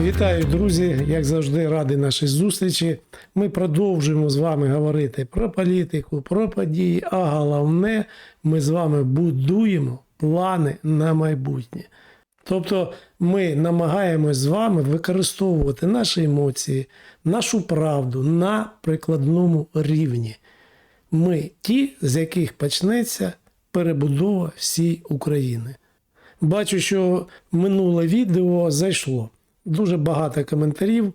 Вітаю, друзі! Як завжди, радий нашій зустрічі. Ми продовжуємо з вами говорити про політику, про події, а головне, ми з вами будуємо плани на майбутнє. Тобто ми намагаємось з вами використовувати наші емоції, нашу правду на прикладному рівні. Ми ті, з яких почнеться перебудова всієї України. Бачу, що минуле відео зайшло. Дуже багато коментарів.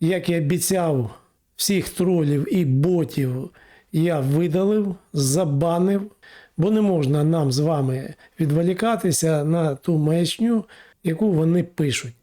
Як і обіцяв, всіх тролів і ботів я видалив, забанив, бо не можна нам з вами відволікатися на ту маячню, яку вони пишуть.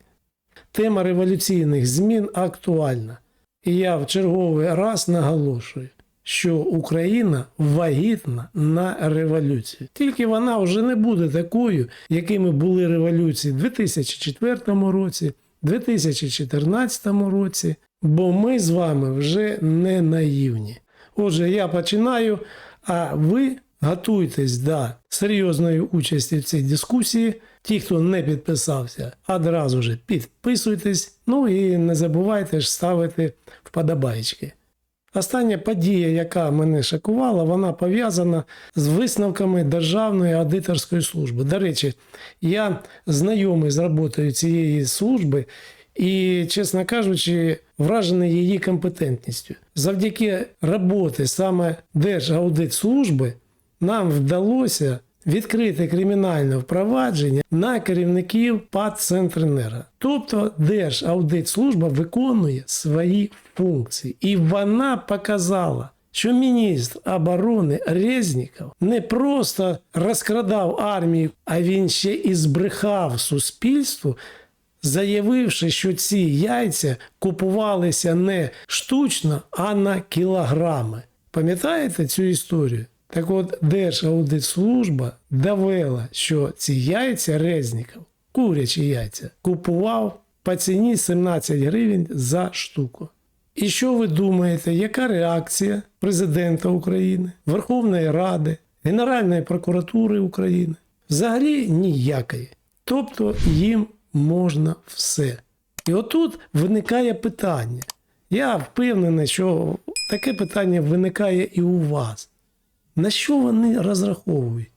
Тема революційних змін актуальна. І я в черговий раз наголошую, що Україна вагітна на революцію. Тільки вона вже не буде такою, якими були революції в 2004 році, 2014 році, бо ми з вами вже не наївні. Отже, я починаю, а ви готуйтесь до серйозної участі в цій дискусії. Ті, хто не підписався, одразу ж підписуйтесь. Ну і не забувайте ж ставити вподобайки. Остання подія, яка мене шокувала, вона пов'язана з висновками Державної аудиторської служби. До речі, я знайомий з роботою цієї служби і, чесно кажучи, вражений її компетентністю. Завдяки роботи саме Держаудитслужби нам вдалося відкрити кримінальне впровадження на керівників ПАД «Центренерго». Тобто Держаудитслужба виконує свої функції, і вона показала. Що міністр оборони Резніков не просто розкрадав армію, а він ще і збрехав суспільству, заявивши, що ці яйця купувалися не штучно, а на кілограми. Пам'ятаєте цю історію? Так от Держаудитслужба довела, що ці яйця Резніков, курячі яйця, купував по ціні 17 гривень за штуку. І що ви думаєте, яка реакція президента України, Верховної Ради, Генеральної прокуратури України? Взагалі ніякої. Тобто їм можна все. І отут виникає питання. Я впевнений, що таке питання виникає і у вас. На що вони розраховують?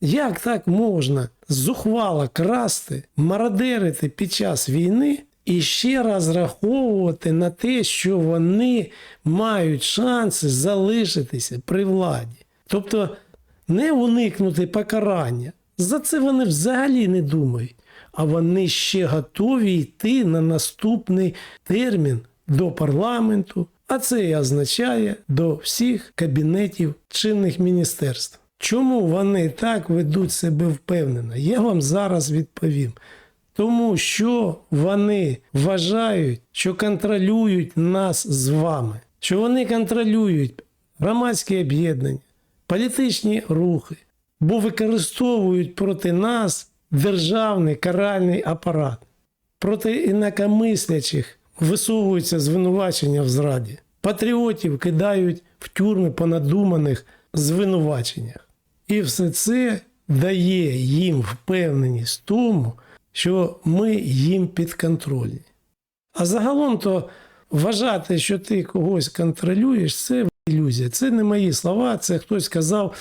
Як так можна зухвало красти, мародерити під час війни і ще розраховувати на те, що вони мають шанси залишитися при владі? Тобто не уникнути покарання. За це вони взагалі не думають. А вони ще готові йти на наступний термін до парламенту, а це і означає до всіх кабінетів чинних міністерств. Чому вони так ведуть себе впевнено? Я вам зараз відповім. Тому що вони вважають, що контролюють нас з вами, що вони контролюють громадські об'єднання, політичні рухи, бо використовують проти нас державний каральний апарат. Проти інакомислячих висовуються звинувачення в зраді. Патріотів кидають в тюрми по надуманих звинуваченнях. І все це дає їм впевненість в тому, що ми їм підконтрольні. А загалом то вважати, що ти когось контролюєш, це ілюзія. Це не мої слова, це хтось сказав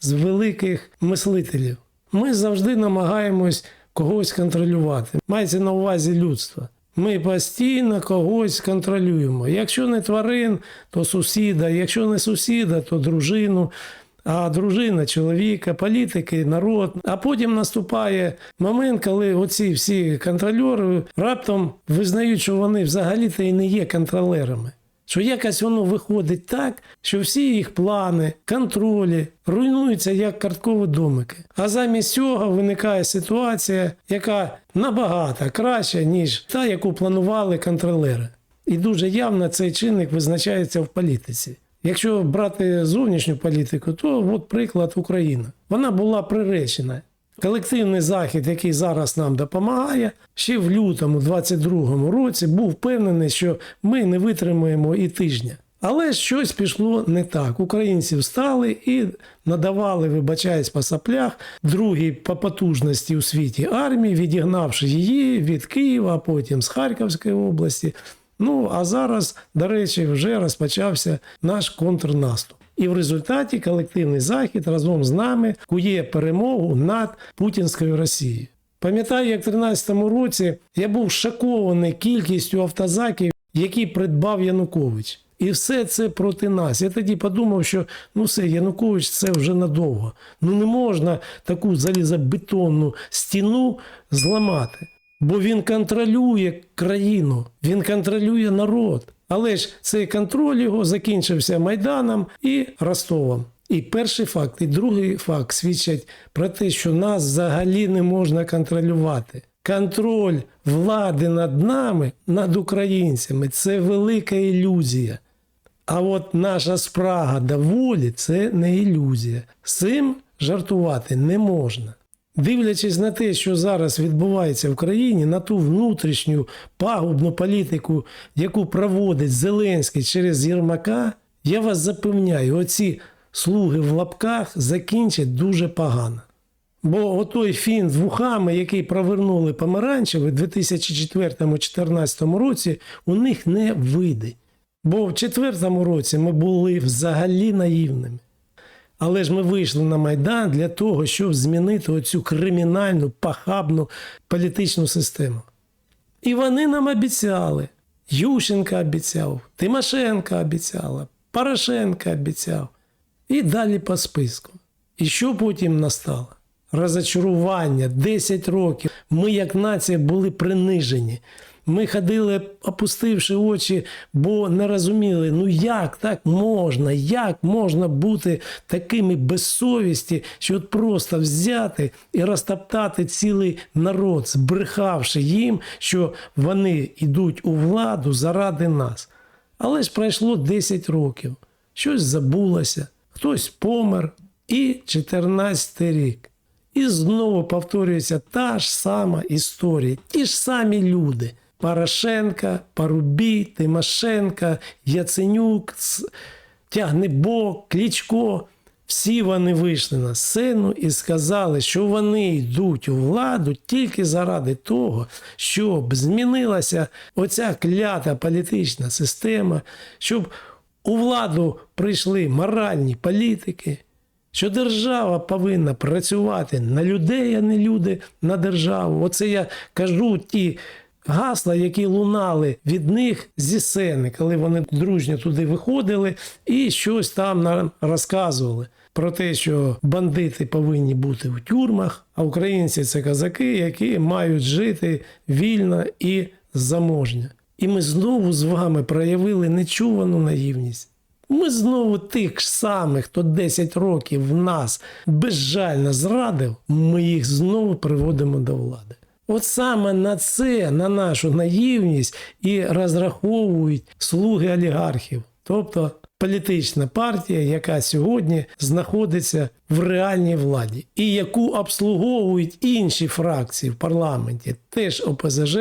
з великих мислителів. Ми завжди намагаємось когось контролювати. Мається на увазі людство. Ми постійно когось контролюємо. Якщо не тварин, то сусіда, якщо не сусіда, то дружину, а дружина чоловіка, політики, народ. А потім наступає момент, коли оці всі контролери раптом визнають, що вони взагалі-то і не є контролерами. Що якось воно виходить так, що всі їх плани, контролі руйнуються як карткові домики. А замість цього виникає ситуація, яка набагато краща, ніж та, яку планували контролери. І дуже явно цей чинник визначається в політиці. Якщо брати зовнішню політику, то от приклад Україна. Вона була приречена. Колективний захід, який зараз нам допомагає, ще в лютому 22-му році був впевнений, що ми не витримаємо і тижня. Але щось пішло не так. Українці встали і надавали, вибачаюсь по саплях, другій по потужності у світі армії, відігнавши її від Києва, потім з Харківської області. Ну а зараз, до речі, вже розпочався наш контрнаступ. І в результаті колективний захід разом з нами кує перемогу над путінською Росією. Пам'ятаю, як в 2013 році я був шокований кількістю автозаків, які придбав Янукович. І все це проти нас. Я тоді подумав, що ну все, Янукович це вже надовго. Ну не можна таку залізобетонну стіну зламати. Бо він контролює країну, він контролює народ. Але ж цей контроль його закінчився Майданом і Ростовом. І перший факт, і другий факт свідчать про те, що нас взагалі не можна контролювати. Контроль влади над нами, над українцями це велика ілюзія. А от наша спрага до волі це не ілюзія. З цим жартувати не можна. Дивлячись на те, що зараз відбувається в країні, на ту внутрішню пагубну політику, яку проводить Зеленський через Єрмака, я вас запевняю, оці слуги в лапках закінчать дуже погано. Бо отой фін з вухами, який провернули помаранчеві в 2004-2014 році, у них не вийде. Бо в 2004 році ми були взагалі наївними. Але ж ми вийшли на Майдан для того, щоб змінити оцю кримінальну, пахабну політичну систему. І вони нам обіцяли. Ющенка обіцяв, Тимошенко обіцяла, Порошенко обіцяв. І далі по списку. І що потім настало? Розочарування 10 років. Ми, як нація, були принижені. Ми ходили, опустивши очі, бо не розуміли, ну як так можна, як можна бути такими безсовісті, що от просто взяти і розтоптати цілий народ, збрехавши їм, що вони йдуть у владу заради нас. Але ж пройшло 10 років, щось забулося, хтось помер, і 14 рік. І знову повторюється та ж сама історія, ті ж самі люди. Порошенка, Парубій, Тимошенка, Яценюк, Тягнебок, Клічко. Всі вони вийшли на сцену і сказали, що вони йдуть у владу тільки заради того, щоб змінилася оця клята політична система, щоб у владу прийшли моральні політики, що держава повинна працювати на людей, а не люди на державу. Оце я кажу ті гасла, які лунали від них зі сцени, коли вони дружньо туди виходили і щось там нам розказували. Про те, що бандити повинні бути в тюрмах, а українці це козаки, які мають жити вільно і заможньо. І ми знову з вами проявили нечувану наївність. Ми знову тих самих, хто 10 років нас безжально зрадив, ми їх знову приводимо до влади. От саме на це, на нашу наївність і розраховують слуги олігархів, тобто політична партія, яка сьогодні знаходиться в реальній владі, і яку обслуговують інші фракції в парламенті, теж ОПЗЖ,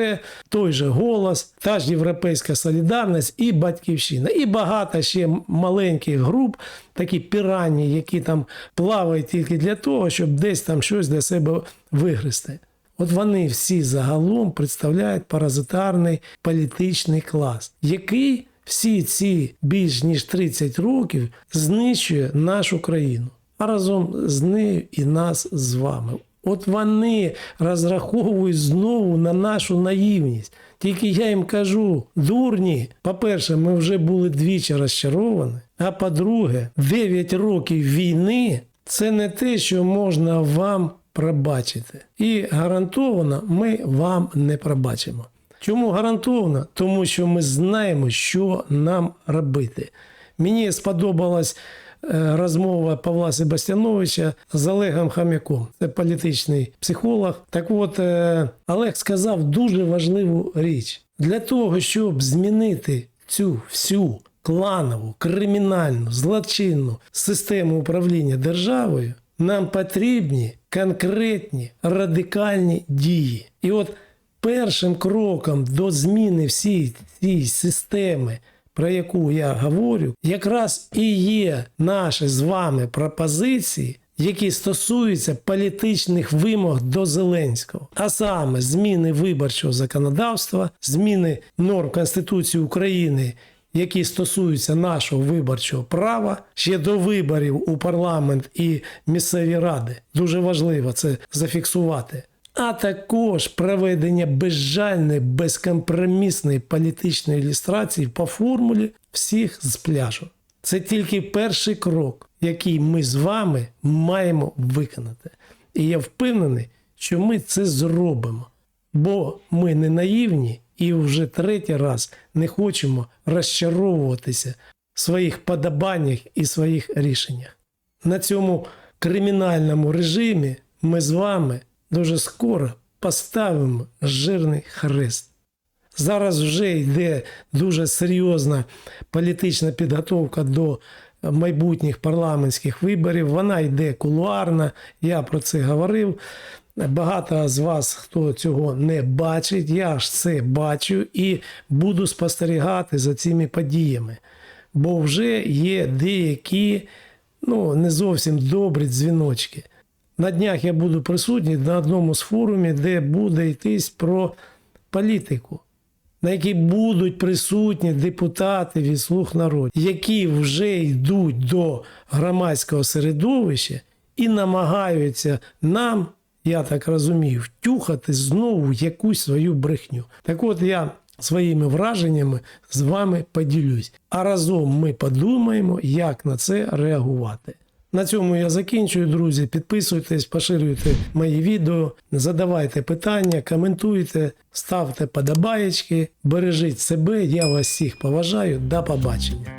той же голос, та ж Європейська Солідарність і Батьківщина, і багато ще маленьких груп, такі пірані, які там плавають тільки для того, щоб десь там щось для себе вигризти. От вони всі загалом представляють паразитарний політичний клас, який всі ці більш ніж 30 років знищує нашу країну, а разом з нею і нас з вами. От вони розраховують знову на нашу наївність. Тільки я їм кажу, дурні, по-перше, ми вже були двічі розчаровані. А по-друге, 9 років війни це не те, що можна вам пробачити. І гарантовано ми вам не пробачимо. Чому гарантовано? Тому що ми знаємо, що нам робити. Мені сподобалась е, розмова Павла Себастьяновича з Олегом Хам'яком. Це політичний психолог. Так от е, Олег сказав дуже важливу річ. Для того, щоб змінити цю всю кланову, кримінальну, злочинну систему управління державою, нам потрібні конкретні радикальні дії. І от першим кроком до зміни всієї цієї системи про яку я говорю, якраз і є наші з вами пропозиції, які стосуються політичних вимог до Зеленського, а саме зміни виборчого законодавства, зміни норм Конституції України. Які стосуються нашого виборчого права ще до виборів у парламент і місцеві ради, дуже важливо це зафіксувати. А також проведення безжальної, безкомпромісної політичної ілюстрації по формулі всіх з пляжу. Це тільки перший крок, який ми з вами маємо виконати. І я впевнений, що ми це зробимо, бо ми не наївні і вже третій раз не хочемо розчаровуватися в своїх подобаннях і своїх рішеннях. На цьому кримінальному режимі ми з вами дуже скоро поставимо жирний хрест. Зараз вже йде дуже серйозна політична підготовка до майбутніх парламентських виборів. Вона йде кулуарна. Я про це говорив. Багато з вас, хто цього не бачить, я ж це бачу і буду спостерігати за цими подіями. Бо вже є деякі ну, не зовсім добрі дзвіночки. На днях я буду присутній на одному з форумів, де буде йтись про політику, на якій будуть присутні депутати від слуг народу, які вже йдуть до громадського середовища і намагаються нам, я так розумію, втюхати знову якусь свою брехню. Так от я своїми враженнями з вами поділюсь. А разом ми подумаємо, як на це реагувати. На цьому я закінчую, друзі. Підписуйтесь, поширюйте мої відео, задавайте питання, коментуйте, ставте подобаєчки, бережіть себе. Я вас всіх поважаю. До побачення.